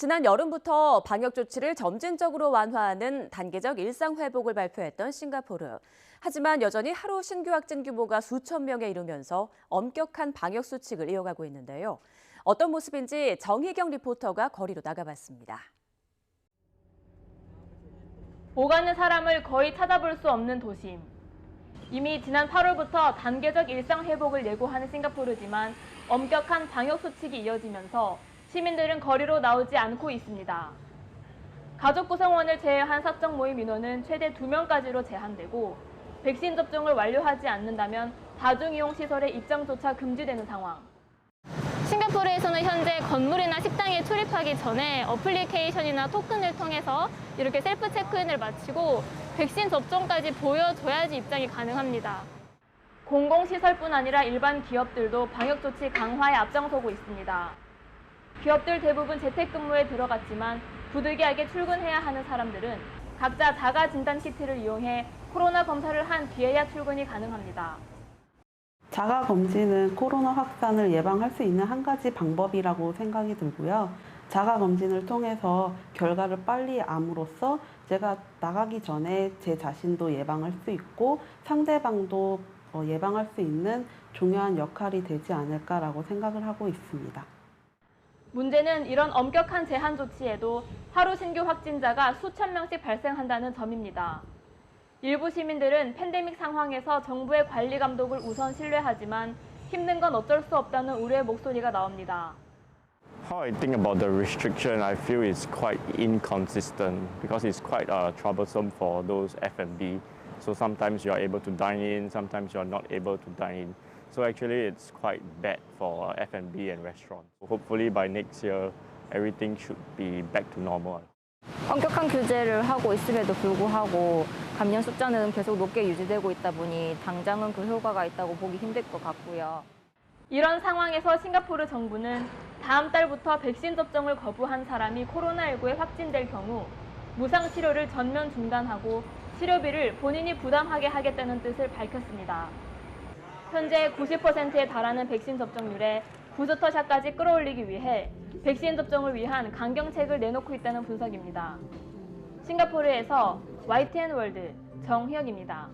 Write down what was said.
지난 여름부터 방역 조치를 점진적으로 완화하는 단계적 일상 회복을 발표했던 싱가포르. 하지만 여전히 하루 신규 확진 규모가 수천 명에 이르면서 엄격한 방역 수칙을 이어가고 있는데요. 어떤 모습인지 정희경 리포터가 거리로 나가봤습니다. 오가는 사람을 거의 찾아볼 수 없는 도심. 이미 지난 8월부터 단계적 일상 회복을 예고하는 싱가포르지만 엄격한 방역 수칙이 이어지면서 시민들은 거리로 나오지 않고 있습니다. 가족 구성원을 제외한 사적 모임 인원은 최대 2명까지로 제한되고 백신 접종을 완료하지 않는다면 다중이용 시설의 입장조차 금지되는 상황. 싱가포르에서는 현재 건물이나 식당에 출입하기 전에 어플리케이션이나 토큰을 통해서 이렇게 셀프 체크인을 마치고 백신 접종까지 보여줘야지 입장이 가능합니다. 공공시설뿐 아니라 일반 기업들도 방역 조치 강화에 앞장서고 있습니다. 기업들 대부분 재택근무에 들어갔지만 부득이하게 출근해야 하는 사람들은 각자 자가 진단 키트를 이용해 코로나 검사를 한 뒤에야 출근이 가능합니다. 자가 검진은 코로나 확산을 예방할 수 있는 한 가지 방법이라고 생각이 들고요. 자가 검진을 통해서 결과를 빨리 암으로써 제가 나가기 전에 제 자신도 예방할 수 있고 상대방도 어, 예방할 수 있는 중요한 역할이 되지 않을까라고 생각을 하고 있습니다. 문제는 이런 엄격한 제한 조치에도 하루 신규 확진자가 수천 명씩 발생한다는 점입니다. 일부 시민들은 팬데믹 상황에서 정부의 관리 감독을 우선 신뢰하지만 힘든 건 어쩔 수 없다는 우려의 목소리가 나옵니다. How I think about the restriction, I feel it's quite inconsistent because it's quite uh, troublesome for those F&B. So sometimes you are able to dine in, sometimes you are not able to dine in. So actually, it's quite bad for F&B and restaurants. Hopefully, by next year, everything should be back to normal. 엄격한 규제를 하고 있음에도 불구하고 감염 숫자는 계속 높게 유지되고 있다 보니 당장은 그 효과가 있다고 보기 힘들 것 같고요. 이런 상황에서 싱가포르 정부는 다음 달부터 백신 접종을 거부한 사람이 코로나19에 확진될 경우 무상 치료를 전면 중단하고 치료비를 본인이 부담하게 하겠다는 뜻을 밝혔습니다. 현재 90%에 달하는 백신 접종률에 부스터샷까지 끌어올리기 위해 백신 접종을 위한 강경책을 내놓고 있다는 분석입니다. 싱가포르에서 YTN 월드 정희혁입니다.